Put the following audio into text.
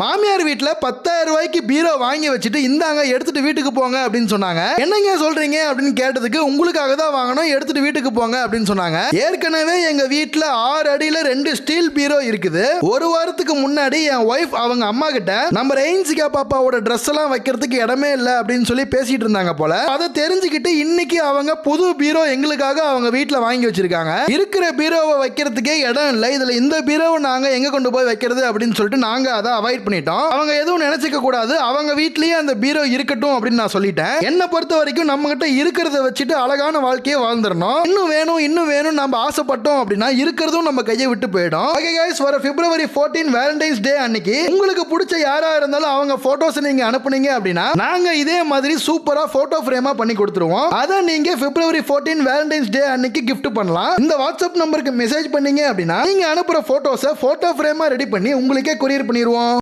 மாமியார் வீட்டில் பத்தாயிரம் ரூபாய்க்கு பீரோ வாங்கி வச்சுட்டு இந்தாங்க எடுத்துட்டு வீட்டுக்கு போங்க அப்படின்னு சொன்னாங்க. என்னங்க சொல்றீங்க அப்படின்னு கேட்டதுக்கு உங்களுக்காக தான் வாங்கணும் எடுத்துட்டு வீட்டுக்கு போங்க அப்படின்னு சொன்னாங்க. ஏற்கனவே எங்க வீட்டில் ஆறு அடியில் ரெண்டு ஸ்டீல் பீரோ இருக்குது. ஒரு வாரத்துக்கு முன்னாடி என் ஒய்ஃப் அவங்க அம்மா கிட்ட நம்ம ரெயின்சிகா பாப்பாவோட ட்ரெஸ் எல்லாம் வைக்கிறதுக்கு இடமே இல்லை அப்படின்னு சொல்லி பேசிட்டு இருந்தாங்க போல. அதை தெரிஞ்சுக்கிட்டு இன்னைக்கு அவங்க புது பீரோ எங்களுக்காக அவங்க வீட்டில் வாங்கி வச்சிருக்காங்க. இருக்கிற பீரோவை வைக்கிறதுக்கே இடம் இல்லை. இதுல இந்த பீரோவை நாங்க எங்க கொண்டு போய் வைக்கிறது அப்படின்னு சொல்லிட்டு நாங்க அதை அவாய்ட் பண்ணிட்டோம். அவங்க எதுவும் நினைச்சுக்க கூடாது. அவங்க வீட்லயே அந்த பீரோ இருக்கட்டும் அப்படின்னு நான் சொல்லிட்டேன். என்ன பொறுத்த வரைக்கும் நம்ம கிட்ட இருக்கிறத வச்சுட்டு அழகான வாழ்க்கையை வாழ்ந்துடணும். இன்னும் வேணும் இன்னும் வேணும் நம்ம ஆசைப்பட்டோம் அப்படின்னா இருக்கிறதும் நம்ம கையை விட்டு போயிடும். ஓகே கைஸ் வர பிப்ரவரி 14 வேலண்டைன்ஸ் டே அன்னைக்கு உங்களுக்கு பிடிச்ச யாரா இருந்தாலும் அவங்க போட்டோஸ் நீங்க அனுப்புனீங்க அப்படின்னா நாங்க இதே மாதிரி சூப்பரா போட்டோ ஃப்ரேமா பண்ணி கொடுத்துருவோம். அதை நீங்க பிப்ரவரி 14 வேலண்டைன்ஸ் டே அன்னைக்கு கிஃப்ட் பண்ணலாம். இந்த வாட்ஸ்அப் நம்பருக்கு மெசேஜ் பண்ணீங்க அப்படின்னா நீங்க அனுப்புற போட்டோஸை போட்டோ ஃப்ரேமா ரெடி பண்ணி உங்களுக்கே கொரியர் பண்ணிடுவோம்